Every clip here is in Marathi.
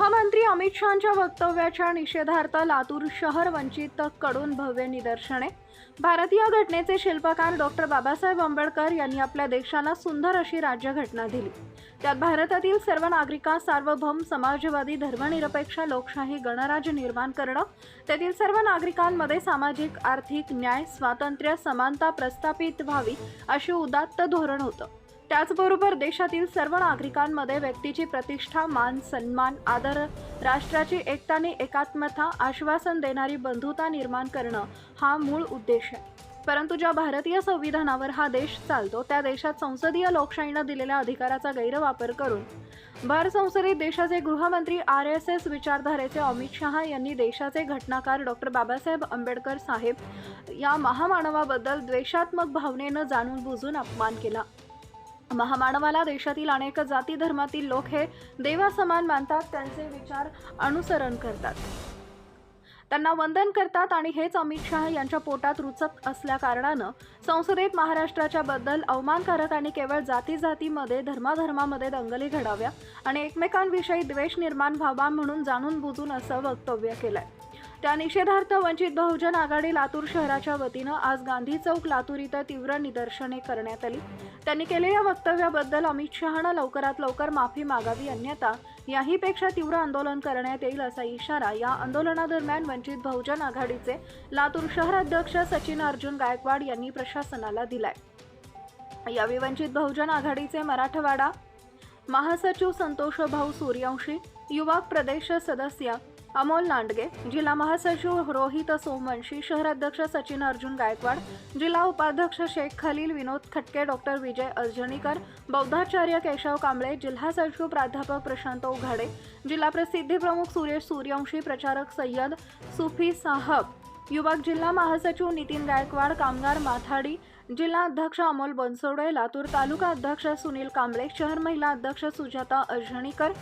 अमित शहाच्या वक्तव्याच्या निषेधार्थ लातूर शहर वंचित कडून भव्य निदर्शने. भारतीय घटनेचे शिल्पकार डॉक्टर बाबासाहेब आंबेडकर यांनी आपल्या देशाला सुंदर अशी राज्यघटना दिली. त्यात भारतातील सर्व नागरिकांस सार्वभौम समाजवादी धर्मनिरपेक्ष लोकशाही गणराज्य निर्माण करणं तेथील सर्व नागरिकांमध्ये सामाजिक आर्थिक न्याय स्वातंत्र्य समानता प्रस्थापित व्हावी अशी उदात्त धोरण होतं. त्याचबरोबर देशातील सर्व नागरिकांमध्ये व्यक्तीची प्रतिष्ठा मान सन्मान आदर राष्ट्राची एकता आणि एकात्मता आश्वासन देणारी बंधुता निर्माण करणं हा मूळ उद्देश आहे. परंतु ज्या भारतीय संविधानावर हा देश चालतो त्या देशात संसदीय लोकशाहीनं दिलेल्या अधिकाराचा गैरवापर करून भर संसदेत देशाचे गृहमंत्री आर एस एस विचारधारेचे अमित शहा यांनी देशाचे घटनाकार डॉक्टर बाबासाहेब आंबेडकर साहेब या महामानवाबद्दल द्वेषात्मक भावनेनं जाणून बुजून अपमान केला. महामानवाला देशातील अनेक जाती धर्मातील लोक हे देवासमान मानतात त्यांचे विचार अनुसरण करतात. त्यांना वंदन करतात आणि हेच अमित शहा यांच्या पोटात रुचत असल्या कारणानं संसदेत महाराष्ट्राच्या बद्दल अवमानकारक आणि केवळ जाती जातीमध्ये धर्माधर्मामध्ये दंगली घडाव्या आणि एकमेकांविषयी द्वेष निर्माण व्हावा म्हणून जाणून बुजून असं वक्तव्य केलंय. त्या निषेधार्थ वंचित बहुजन आघाडी लातूर शहराच्या वतीनं आज गांधी चौक लातूर इथं तीव्र निदर्शने करण्यात आली. त्यांनी केलेल्या वक्तव्याबद्दल अमित शहानं लवकरात लवकर माफी मागावी अन्यथा याहीपेक्षा तीव्र आंदोलन करण्यात येईल असा इशारा या आंदोलनादरम्यान वंचित बहुजन आघाडीचे लातूर शहर अध्यक्ष सचिन अर्जुन गायकवाड यांनी प्रशासनाला दिलाय. यावेळी वंचित बहुजन आघाडीचे मराठवाडा महासचिव संतोष भाऊ सूर्यवंशी युवा प्रदेश सदस्य अमोल लांडगे जिल्हा महासचिव रोहित सोमवंशी शहराध्यक्ष सचिन अर्जुन गायकवाड जिल्हा उपाध्यक्ष शेख खलील विनोद खटके डॉक्टर विजय अर्जणीकर बौद्धाचार्य केशव कांबळे जिल्हा सचिव प्राध्यापक प्रशांत उघाडे जिल्हा प्रसिद्धी प्रमुख सुरेश सूर्यवंशी प्रचारक सय्यद सुफी साहब युवक जिल्हा महासचिव नितीन गायकवाड कामगार माथाडी जिल्हा अध्यक्ष अमोल बनसोडे लातूर तालुका अध्यक्ष सुनील कांबळे शहर महिला अध्यक्ष सुजाता अर्जणीकर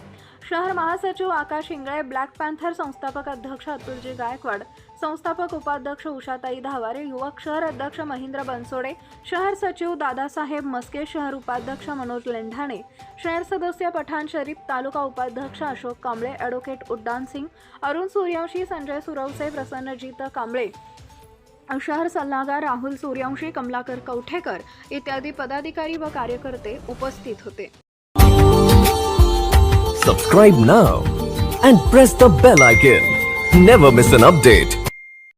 शहर महासचिव आकाश इंगळे ब्लॅक पॅन्थर संस्थापक अध्यक्ष अतुलजी गायकवाड संस्थापक उपाध्यक्ष उषाताई धावारे युवक शहर अध्यक्ष महेंद्र बनसोडे शहर सचिव दादासाहेब मस्के शहर उपाध्यक्ष मनोज लेंढाणे शहर सदस्य पठाण शरीफ तालुका उपाध्यक्ष अशोक कांबळे ॲडव्होकेट उड्डाण सिंग अरुण सूर्यवंशी संजय सुरवसे प्रसन्नजीत कांबळे शहर सल्लागार राहुल सूर्यवंशी कमलाकर कवठेकर इत्यादी पदाधिकारी व कार्यकर्ते उपस्थित होते. Subscribe now and press the bell icon never miss an update